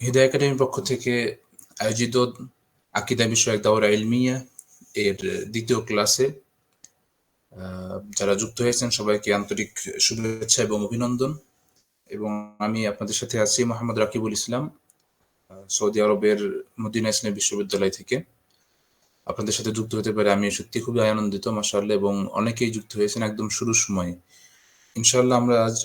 হৃদয় একাডেমির পক্ষ থেকে আয়োজিত আকিদা বিষয়ক দাওরা ইলমিয়া এর দ্বিতীয় ক্লাসে যারা যুক্ত হয়েছেন, সবাইকে আন্তরিক শুভেচ্ছা এবং অভিনন্দন। এবং আমি আপনাদের সাথে আছি মোহাম্মদ রাকিবুল ইসলাম সৌদি আরবের মদিনা ইসলাম বিশ্ববিদ্যালয় থেকে। আপনাদের সাথে যুক্ত হতে পারে আমি সত্যি খুবই আনন্দিত মাসাল্লাহ এবং অনেকেই যুক্ত হয়েছেন একদম শুরুর সময়। ইনশাল্লাহ আমরা আজ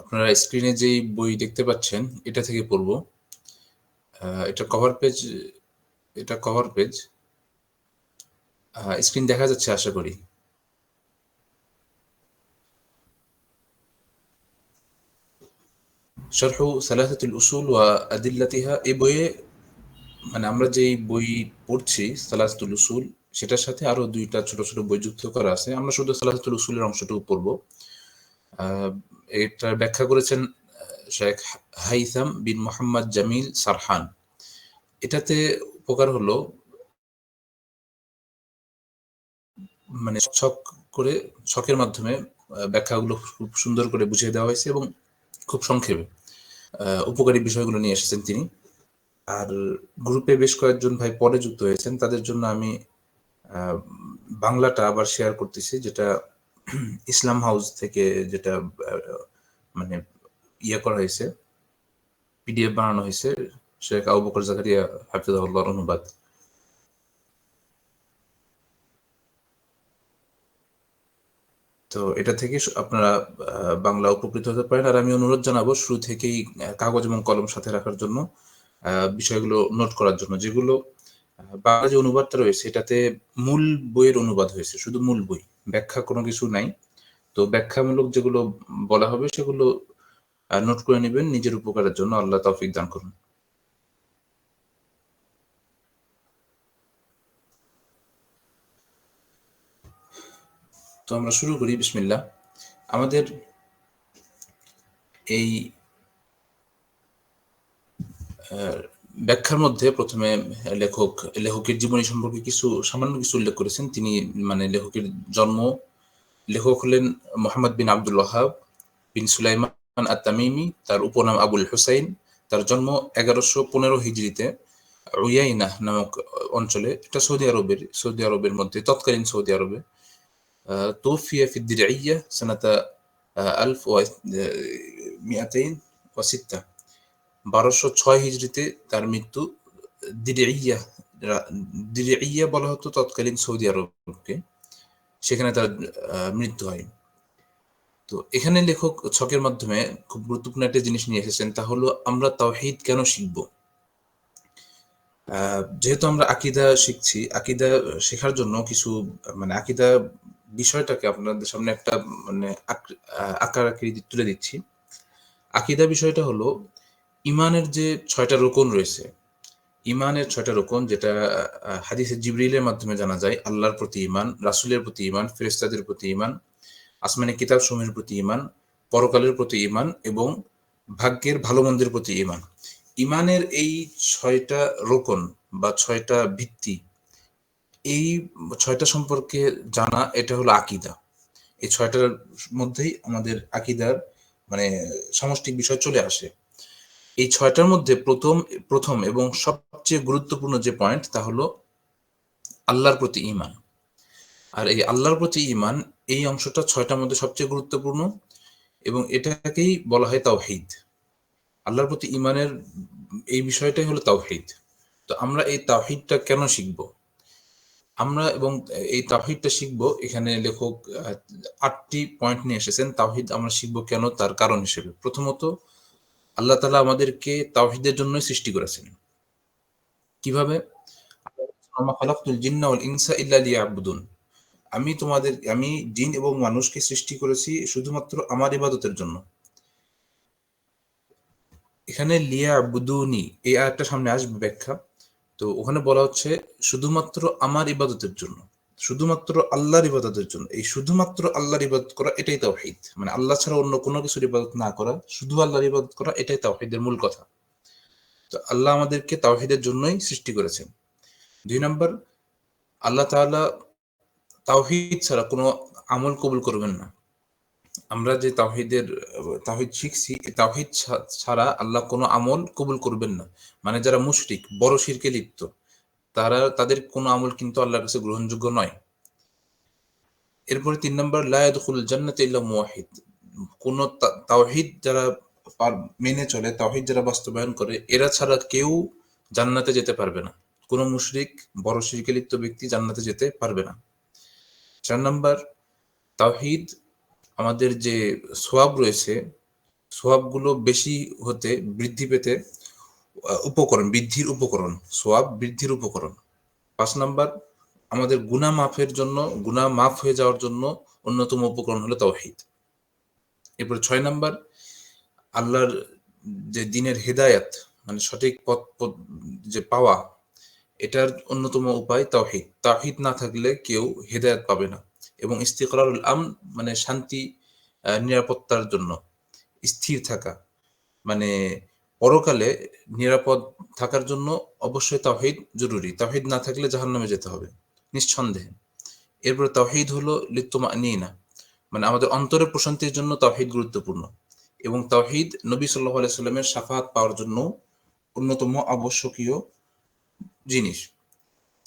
আপনারা স্ক্রিনে যেই বই দেখতে পাচ্ছেন, এটা থেকে পড়ব। এটা কভার পেজ এটা কভার পেজ স্ক্রিন দেখা যাচ্ছে আশা করি। শরহু সালাহাতুল উসুল ওয়া আদিল্লাতিহা এই বইয়ে মানে আমরা যেই বই পড়ছি সালাহাতুল উসুল, সেটার সাথে আরও দুইটা ছোট ছোট বই যুক্ত করা আছে। আমরা শুধু সালাহাতুল উসুলের অংশটুকু পড়ব। এটা ব্যাখ্যা করেছেন শেখ হাইসাম বিন মোহাম্মদ জামিল সারহান। এটাতে উপকার হলো মানে ছক করে, ছকের মাধ্যমে ব্যাখ্যাগুলো খুব সুন্দর করে বুঝিয়ে দেওয়া হয়েছে এবং খুব সংক্ষেপে উপকারী বিষয়গুলো নিয়ে এসেছেন তিনি। আর গ্রুপে বেশ কয়েকজন ভাই পরে যুক্ত হয়েছেন, তাদের জন্য আমি বাংলাটা আবার শেয়ার করতেছি, যেটা ইসলাম হাউস থেকে যেটা মানে ইয়ে করা হয়েছে পিডিএফ বানানো হয়েছে, শেখ আবু বকর জাকারিয়া হাফিজাহুল্লাহর অনুবাদ। তো এটা থেকে আপনারা বাংলা উপকৃত হতে পারেন। আর আমি অনুরোধ জানাব শুরু থেকেই কাগজ এবং কলম সাথে রাখার জন্য বিষয়গুলো নোট করার জন্য। যেগুলো বাংলা যে অনুবাদটা রয়েছে এটাতে মূল বইয়ের অনুবাদ হয়েছে, শুধু মূল বই। ব্যাখ্যা কোনো কিছু নাই। তো ব্যাখ্যামূলক যেগুলো বলা হবে সেগুলো নোট করে নেবেন নিজের উপকারের জন্য। আল্লাহ তৌফিক দান করুন। তো আমরা শুরু করি বিসমিল্লা আমাদের এই ব্যাখ্যার মধ্যে প্রথমে লেখক লেখকের জীবনী সম্পর্কে কিছু সামান্য কিছু উল্লেখ করেছেন তিনি মানে লেখকের জন্ম লেখক হলেন মোহাম্মদ বিন আব্দুল ওয়াহাব বিন সুলাইমান আত্তামিমি তার উপনাম আবুল হুসাইন তার জন্ম এগারোশো পনেরো হিজড়িতে উইয়াইনা নামক অঞ্চলে এটা সৌদি আরবের সৌদি আরবের মধ্যে তৎকালীন সৌদি আরবে توفي في الدرعية سنة 1206 বারোশো ছয় হিজড়িতে তার মৃত্যু দিরিয়া দিরিয়া বলা হতো তৎকালীন সৌদি আরবকে। সেখানে তার মৃত্যু হয়। তো এখানে লেখক ছকের মাধ্যমে খুব গুরুত্বপূর্ণ একটা জিনিস নিয়ে এসেছেন, তা হলো আমরা তাওহিদ কেন শিখব? যেহেতু আমরা আকিদা শিখছি, আকিদা শেখার জন্য কিছু মানে আকিদা বিষয়টাকে আপনাদের সামনে একটা মানে আকার আকৃতি তুলে দিচ্ছি। আকিদা বিষয়টা হলো ইমানের যে ছয়টা রোকন রয়েছে, ইমানের ছয়টা রোকন যেটা হাদিসের জিবরিলের মাধ্যমে জানা যায়, আল্লাহর প্রতি ইমান, রাসুলের প্রতি ইমান ফেরেস্তাদের প্রতি ইমান, আসমানি কিতাব সমূহের প্রতি ইমান, পরকালের প্রতি ইমান এবং ভাগ্যের ভালো মন্দের প্রতি ইমান। ইমানের এই ছয়টা রোকন বা ছয়টা ভিত্তি, এই ছয়টা সম্পর্কে জানা, এটা হলো আকিদা। এই ছয়টার মধ্যেই আমাদের আকিদার মানে সমষ্টিক বিষয় চলে আসে। এই ছয়টার মধ্যে প্রথম প্রথম এবং সবচেয়ে গুরুত্বপূর্ণ যে পয়েন্ট তা হলো আল্লাহর প্রতি ইমান আর এই আল্লাহর প্রতি ইমান এই অংশটা ছয়টার মধ্যে সবচেয়ে গুরুত্বপূর্ণ এবং এটাকেই বলা হয় তাওহিদ। আল্লাহর প্রতি ইমানের এই বিষয়টাই হলো তাওহিদ। তো আমরা এই তাওহিদটা কেন শিখব? আমরা এবং এই তাওহিদটা শিখব, এখানে লেখক আটটি পয়েন্ট নিয়ে এসেছেন। তাওহিদ আমরা শিখব কেন? তার কারণ হিসেবে। প্রথমত আল্লাহ তালা আমাদেরকে তাওহিদের জন্যই সৃষ্টি করেছেন। কীভাবে? আমি তোমাদের, আমি জিন এবং মানুষকে সৃষ্টি করেছি শুধুমাত্র আমার ইবাদতের জন্য। এখানে লিয়া আবুদুনি এই আয়াতটা সামনে আসবে ব্যাখ্যা। তো ওখানে বলা হচ্ছে, শুধুমাত্র আমার ইবাদতের জন্য। শুধুমাত্র আল্লাহর ইবাদতের জন্য। এই শুধুমাত্র আল্লাহর ইবাদত করা এটাই তাওহিদ। মানে আল্লাহ ছাড়া অন্য কোনো কিছুর ইবাদত না করা, শুধু আল্লাহর ইবাদত করা এটাই তাওহিদের মূল কথা। তো আল্লাহ আমাদেরকে তাওহিদের জন্যই সৃষ্টি করেছেন। দুই নম্বর, আল্লাহ তাআলা তাওহিদ ছাড়া কোনো আমল কবুল করবেন না। আমরা যে তাওহিদের, তাওহিদ শিখছি তাওহিদ ছাড়া আল্লাহ কোনো আমল কবুল করবেন না। মানে যারা মুশরিক, বড় শিরকে লিপ্ত তারা, তাদের কোনো আমল কিন্তু আল্লাহর কাছে গ্রহণযোগ্য নয়। এরপরে তিন নম্বর লায়াদুল জান্নাত ইল্লা মুওয়াহিদ। কোন তাওহিদ যারা মেনে চলে, তাওহিদ যারা বাস্তবায়ন করে, এরা ছাড়া কেউ জান্নাতে যেতে পারবে না। কোন মুশরিক, বড় শিরকে লিপ্ত ব্যক্তি জান্নাতে যেতে পারবে না। চার নম্বর, তাওহিদ, আমাদের যে সোয়াব রয়েছে, সোয়াবগুলো বেশি হতে, বৃদ্ধি পেতে উপকরণ, বৃদ্ধির উপকরণ, সোয়াব বৃদ্ধির উপকরণ। পাঁচ নাম্বার, আমাদের গুনা মাফের জন্য গুনা মাফ হয়ে যাওয়ার জন্য অন্যতম উপকরণ হলো তাওহিদ। এরপর ছয় নাম্বার, আল্লাহর যে দিনের হেদায়াত মানে সঠিক পথ যে পাওয়া, এটার অন্যতম উপায় তাওহিদ। তাওহিদ না থাকলে কেউ হেদায়াত পাবে না। এবং ইস্তিকরারুল আম মানে শান্তি নিরাপত্তার জন্য, স্থির থাকা মানে পরকালে নিরাপদ থাকার জন্য অবশ্যই তাহিদ জরুরি। তাহিদ না থাকলে জাহান নামে যেতে হবে, নিঃসন্দেহে। এরপরে তাহিদ হলো লিপ্তমা নিয়ে না মানে আমাদের অন্তরের প্রশান্তির জন্য তাহিদ গুরুত্বপূর্ণ। এবং তাহিদ নবী সাল্লাহ আলাইস্লামের সাফাত পাওয়ার জন্য অন্যতম আবশ্যকীয় জিনিস।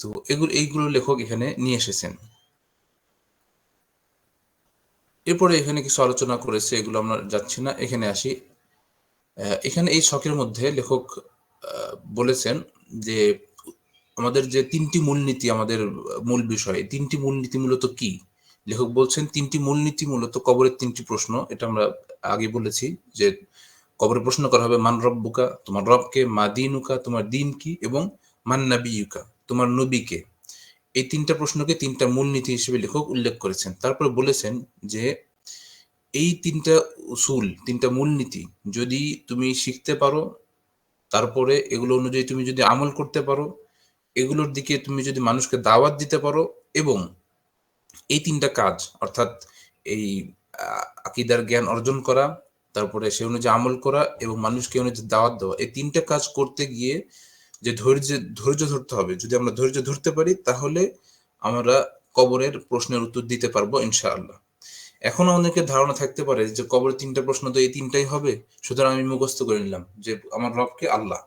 তো এগুলো, এইগুলো লেখক এখানে নিয়ে এসেছেন। এরপরে এখানে কিছু আলোচনা করেছে, এগুলো আমরা যাচ্ছি না, এখানে আসি। এখানে এই শখের মধ্যে লেখক বলেছেন যে আমাদের যে তিনটি মূলনীতি, আমাদের মূল বিষয়, তিনটি মূলনীতি মূলত কি? লেখক বলছেন, তিনটি মূলনীতি মূলত কবরের তিনটি প্রশ্ন। এটা আমরা আগে বলেছি যে কবরের প্রশ্ন করা হবে, মান রব্বুকা, তোমার রবকে, মা দিনুকা, তোমার দিন কি, এবং মান নাবিউকা তোমার নবীকে। এই তিনটা প্রশ্নকে তিনটা মূলনীতি হিসেবে লেখক উল্লেখ করেছেন। তারপরে বলেছেন যে এই তিনটা উসুল, তিনটা মূলনীতি যদি তুমি শিখতে পারো, তারপরে এগুলো অনুযায়ী তুমি যদি আমল করতে পারো, এগুলোর দিকে তুমি যদি মানুষকে দাওয়াত দিতে পারো এবং এই তিনটা কাজ, অর্থাৎ এই আকিদার জ্ঞান অর্জন করা, তারপরে সে অনুযায়ী আমল করা এবং মানুষকে অনুযায়ী দাওয়াত দেওয়া, এই তিনটা কাজ করতে গিয়ে যে ধৈর্য ধৈর্য ধরতে হবে। যদি আমরা ধৈর্য ধরতে পারি, তাহলে আমরা কবরের প্রশ্নের উত্তর দিতে পারব, ইনশাআল্লাহ। এখন অনেকের ধারণা থাকতে পারে যে কবরের তিনটা প্রশ্ন তো এই তিনটাই হবে। সুতরাং আমি মুখস্থ করে নিলাম যে আমার রবকে আল্লাহ,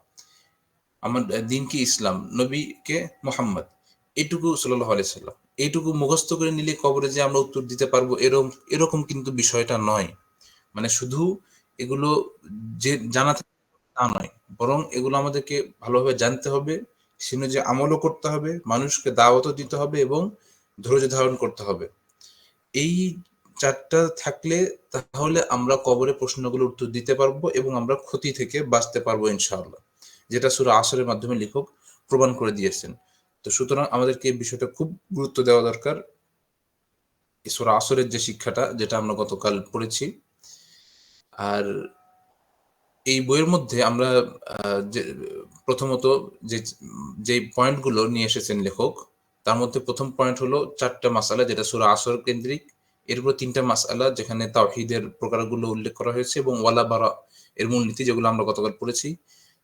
আমার দিন কি ইসলাম, নবীকে মোহাম্মদ এইটুকু সাল্লাহ আলাইসাল্লাম এইটুকু মুখস্থ করে নিলে কবরে যে আমরা উত্তর দিতে পারব এরকম এরকম কিন্তু বিষয়টা নয়। মানে শুধু এগুলো যে জানা তা নয়, বরং এগুলো আমাদেরকে ভালোভাবে জানতে হবে সে যে আমলও করতে হবে, মানুষকে দাওয়াতও দিতে হবে এবং ধৈর্য ধারণ করতে হবে। এই চারটা থাকলে তাহলে আমরা কবরে প্রশ্নগুলো উত্তর দিতে পারব এবং আমরা ক্ষতি থেকে বাঁচতে পারব ইনশাআল্লাহ। যেটা সুরা আসরের মাধ্যমে লেখক প্রমাণ করে দিয়েছেন। তো সুতরাং আমাদেরকে এই বিষয়টা খুব গুরুত্ব দেওয়া দরকার। সুরা আসরের যে শিক্ষাটা, যেটা আমরা গতকাল পড়েছি। আর এই বইয়ের মধ্যে আমরা যে, প্রথমত যে যে পয়েন্টগুলো নিয়ে এসেছেন লেখক, তার মধ্যে প্রথম পয়েন্ট হলো চারটা মাসালা, যেটা সুরা আসর কেন্দ্রিক এরপর তিনটা মাসালা যেখানে তাওহিদের প্রকারগুলো উল্লেখ করা হয়েছে এবং ওয়ালা বারা এর মূলনীতি যেগুলো আমরা গতকাল পড়েছি।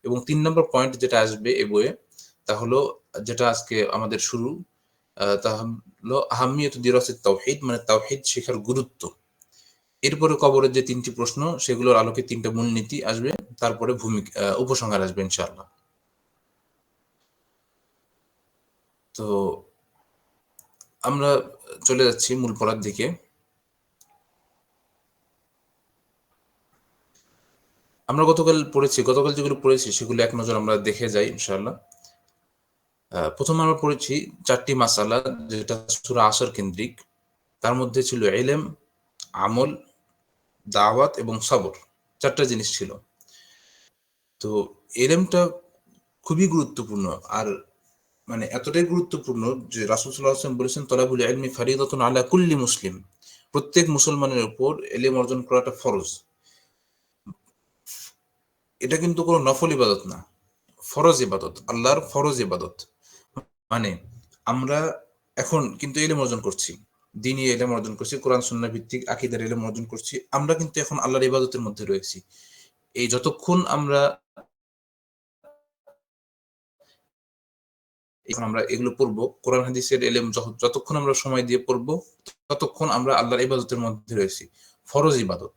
এবং তিন নম্বর পয়েন্ট যেটা আসবে এ বইয়ে, তা হলো যেটা আজকে আমাদের শুরু তা হলো আহমিয়ত দিরসের তাওহিদ মানে তাওহিদ শেখার গুরুত্ব। এরপরে কবরের যে তিনটি প্রশ্ন, সেগুলোর আলোকে তিনটা মূলনীতি আসবে, তারপরে ভূমিকা উপসংহার আসবে ইনশাআল্লাহ। তো আমরা চলে যাচ্ছি মূল পড়ার দিকে। আমরা গতকাল পড়েছি, গতকাল যেগুলো পড়েছি সেগুলো এক নজর আমরা দেখে যাই, ইনশাআল্লাহ। প্রথম আমরা পড়েছি চারটি মাসালা, যেটা সুরা আসর কেন্দ্রিক। তার মধ্যে ছিল এলেম আমল, দাওয়াত এবং সবর, চারটা জিনিস ছিল। তো এলেমটা খুবই গুরুত্বপূর্ণ আর মানে এতটাই গুরুত্বপূর্ণ যে রাসুল সাল্লাহ বলেছেন, তলাবুল এলমি ফারিদতন আলা কুল্লি মুসলিম। প্রত্যেক মুসলমানের উপর এলেম অর্জন করাটা ফরজ। এটা কিন্তু কোনো নফল ইবাদত না, ফরজ ইবাদত, আল্লাহর ফরজ ইবাদত। মানে আমরা এখন কিন্তু এলেম অর্জন করছি, দিনই এলেম অর্জন করছি, কোরআন সন্না ভিত্তিক আকিদার এলেম অর্জন করছি, আমরা কিন্তু এখন আল্লাহর ইবাদতের মধ্যে রয়েছি। এই যতক্ষণ আমরা এখন আমরা এগুলো পড়ব, কোরআন, হাদিসের এলেম যতক্ষণ আমরা সময় দিয়ে পড়ব, ততক্ষণ আমরা আল্লাহর ইবাদতের মধ্যে রয়েছি, ফরজ ইবাদত।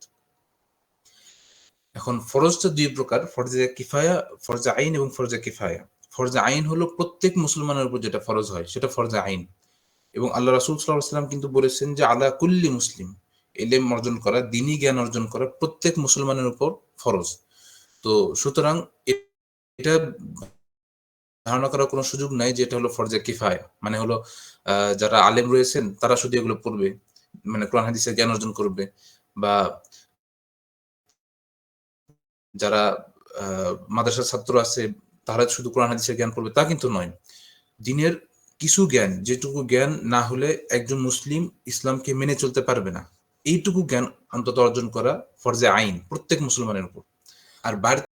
এখন ফরজটা দুই প্রকার, ফরজে কিফায়া, ফরজে আইন এবং ফরজে কিফায়া। ফরজা আইন হলো প্রত্যেক মুসলমানের উপর যেটা ফরজ হয়, সেটা ফরজে আইন। এবং আল্লাহ রাসুল সাল্লাম কিন্তু বলেছেন যে, আলা কুল্লি মুসলিম এলেম অর্জন করা দিনী জ্ঞান অর্জন করা প্রত্যেক মুসলমানের উপর ফরজ। তো সুতরাং এটা ধারণা করার কোনো সুযোগ নাই যে এটা হলো ফরজে কিফায়া। মানে হলো যারা আলেম রয়েছেন, তারা শুধু এগুলো পড়বে মানে কোরআন হাদিসের জ্ঞান অর্জন করবে বা যারা মাদ্রাসার ছাত্র আছে, তারা শুধু কোরআন, হাদিসের জ্ঞান করবে তা কিন্তু নয়। দিনের কিছু জ্ঞান, যেটুকু জ্ঞান না হলে একজন মুসলিম ইসলামকে মেনে চলতে পারবে না। এইটুকু জ্ঞান অন্তত অর্জন করা ফরজে আইন, প্রত্যেক মুসলমানের উপর। আর বাড়তি